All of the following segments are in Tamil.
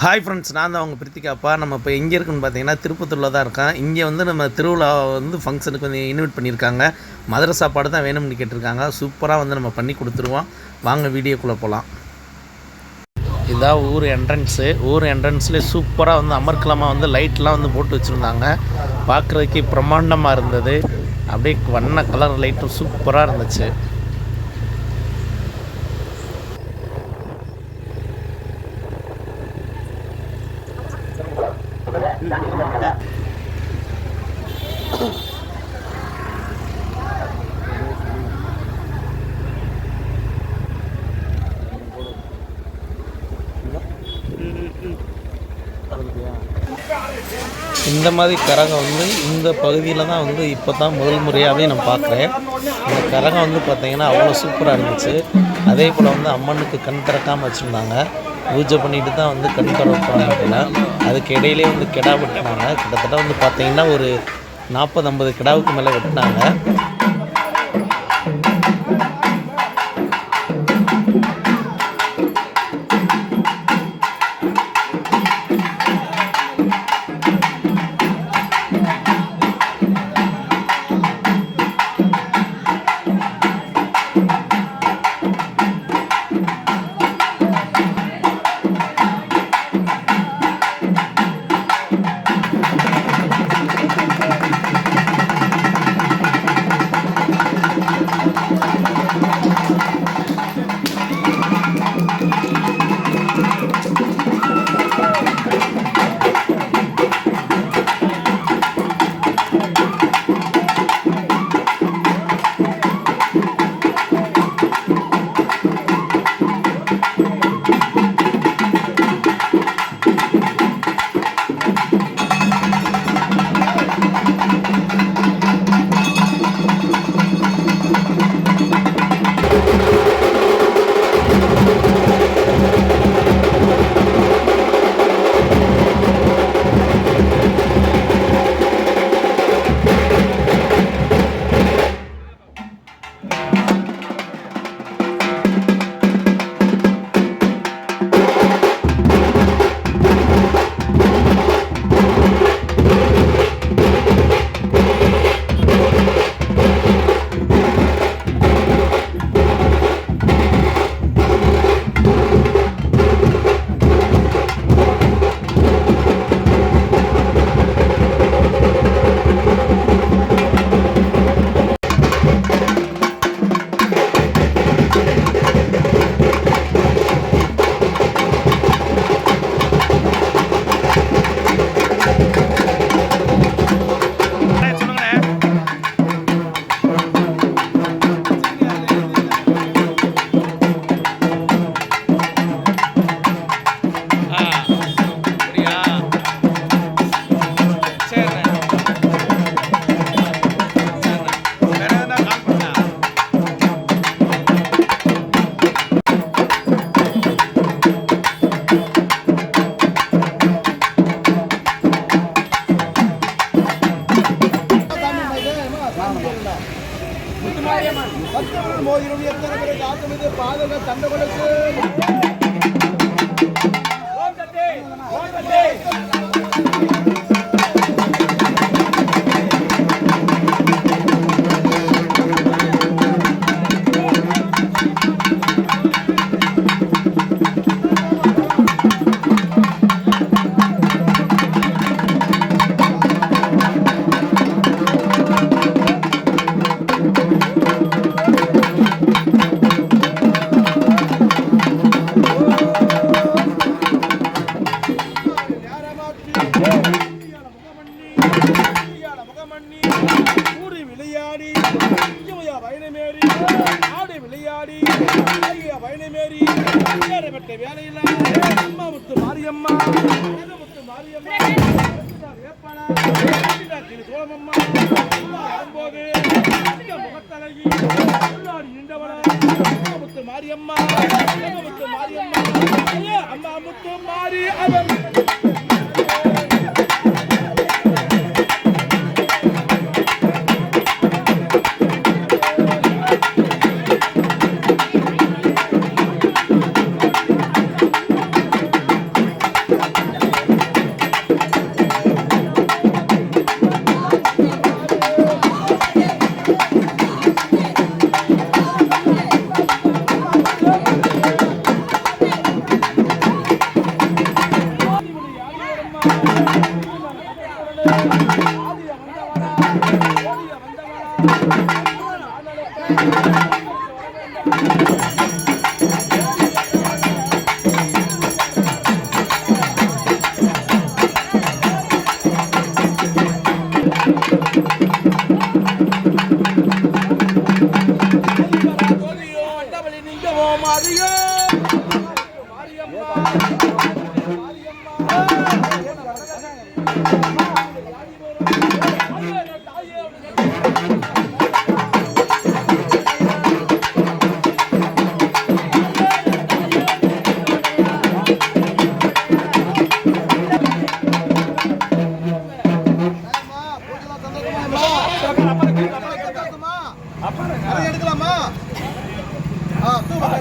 ஹாய் ஃப்ரெண்ட்ஸ் நான் தான் அவங்க பிரித்திகாப்பா நம்ம இப்போ எங்கே இருக்குன்னு பார்த்தீங்கன்னா திருப்பத்தூரில் தான் இருக்கேன். இங்கே வந்து நம்ம திருவிழா வந்து ஃபங்க்ஷனுக்கு வந்து இன்வைட் பண்ணியிருக்காங்க. மதுரை சாப்பாடு தான் வேணும்னு கேட்டிருக்காங்க. சூப்பராக வந்து நம்ம பண்ணி கொடுத்துருவோம். வாங்க வீடியோக்குள்ளே போகலாம் இதான் ஊர் என்ட்ரன்ஸு ஊர் என்ட்ரன்ஸ்லேயே சூப்பராக வந்து அமர்க்கலமாக வந்து லைட்லாம் வந்து போட்டு வச்சுருந்தாங்க. பார்க்குறதுக்கு பிரம்மாண்டமாக இருந்தது. அப்படியே வண்ண கலர் லைட்டும் சூப்பராக இருந்துச்சு. இந்த மாதிரி கரகம் வந்து இந்த பகுதியில் தான் வந்து இப்போ தான் முதல் முறையாகவே நான் பார்க்குறேன். இந்த கரகம் வந்து பார்த்திங்கன்னா அவ்வளோ சூப்பராக இருந்துச்சு. அதே போல் வந்து அம்மனுக்கு கண் திறக்காமல் வச்சுருந்தாங்க. பூஜை பண்ணிட்டு தான் வந்து கண் திறப்பாங்க அதுக்கு இடையிலே வந்து கிடா வெட்டினாங்க. கிட்டத்தட்ட வந்து பார்த்தீங்கன்னா ஒரு நாற்பது ஐம்பது கிடாவுக்கு மேலே வெட்டினாங்க. ஆத்தமிது தந்தவர்களுக்கு அம்மா முத்து மாரியம்மா. முத்து மாரியம்மா. வேப்பனா சோழமம்மா. வரும்போது முகத்தழகி. நின்றவளா. முத்து மாரியம்மா. முத்து மாரியம்மா. அம்மா முத்து மாரி அவன்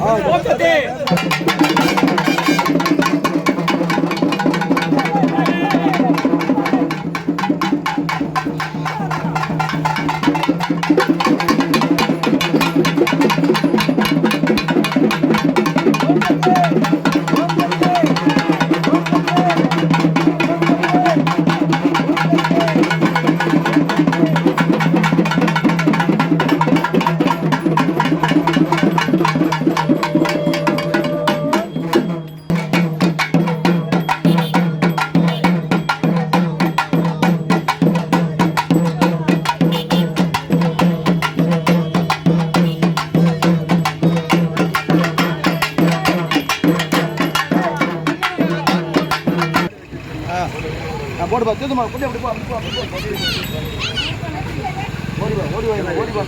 போக்கத்தே நான் போட்டு பா தூத்துமா போட்டு அப்படி போ அப்படி போ அப்படி போ. ஓடி வா ஓடி வா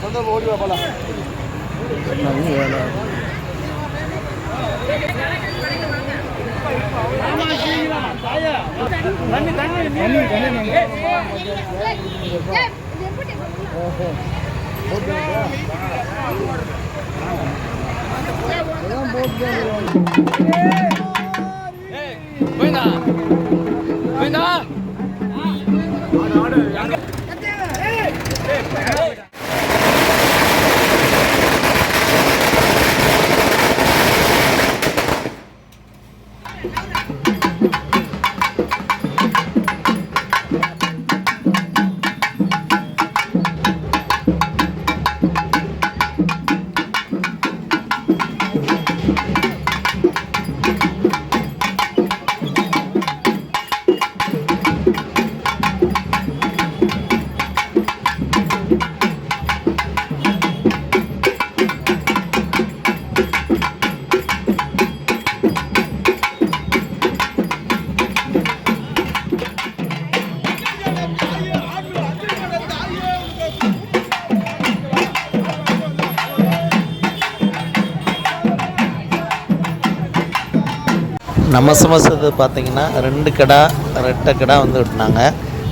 நம்ம சமசது பார்த்திங்கன்னா ரெண்டு கடா ரெட்டை கடா வந்து வெட்டினாங்க.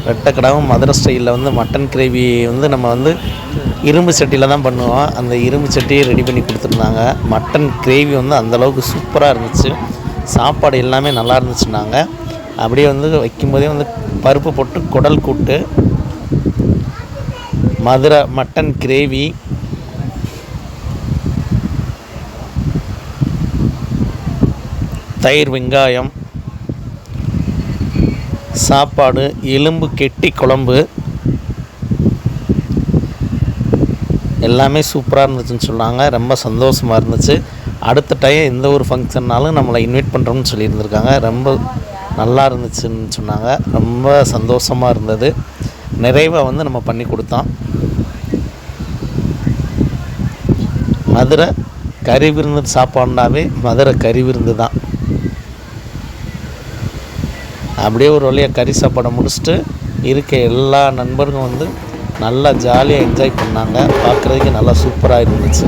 ரெட்டை கடாவும் மதுரை ஸ்டைலில் வந்து மட்டன் கிரேவி வந்து நம்ம வந்து இரும்பு சட்டியில் தான் பண்ணுவோம். அந்த இரும்பு சட்டியை ரெடி பண்ணி கொடுத்துருந்தாங்க. மட்டன் கிரேவி வந்து அந்தளவுக்கு சூப்பராக இருந்துச்சு. சாப்பாடு எல்லாமே நல்லா இருந்துச்சுன்னாங்க. அப்படியே வந்து வைக்கும்போதே வந்து பருப்பு போட்டு குடல் கூட்டு மதுரை மட்டன் கிரேவி தயிர் வெங்காயம் சாப்பாடு எலும்பு கெட்டி குழம்பு. எல்லாமே சூப்பராக இருந்துச்சுன்னு சொன்னாங்க. ரொம்ப சந்தோஷமாக இருந்துச்சு. அடுத்த டைம் எந்த ஒரு ஃபங்க்ஷன்னாலும் நம்மளை இன்வைட் பண்ணுறோம்னு சொல்லியிருந்திருக்காங்க. ரொம்ப நல்லா இருந்துச்சுன்னு சொன்னாங்க. ரொம்ப சந்தோஷமாக இருந்தது. நிறைவாக வந்து நம்ம பண்ணி கொடுத்தோம். மதுரை கறி விருந்து சாப்பாடுனாவே மதுரை கறி விருந்து தான். அப்படியே ஒரு வழியாக கறி சாப்பாடை முடிச்சுட்டு இருக்க எல்லா நண்பர்களும் வந்து நல்லா ஜாலியாக என்ஜாய் பண்ணாங்க. பார்க்குறதுக்கு நல்லா சூப்பராக இருந்துச்சு.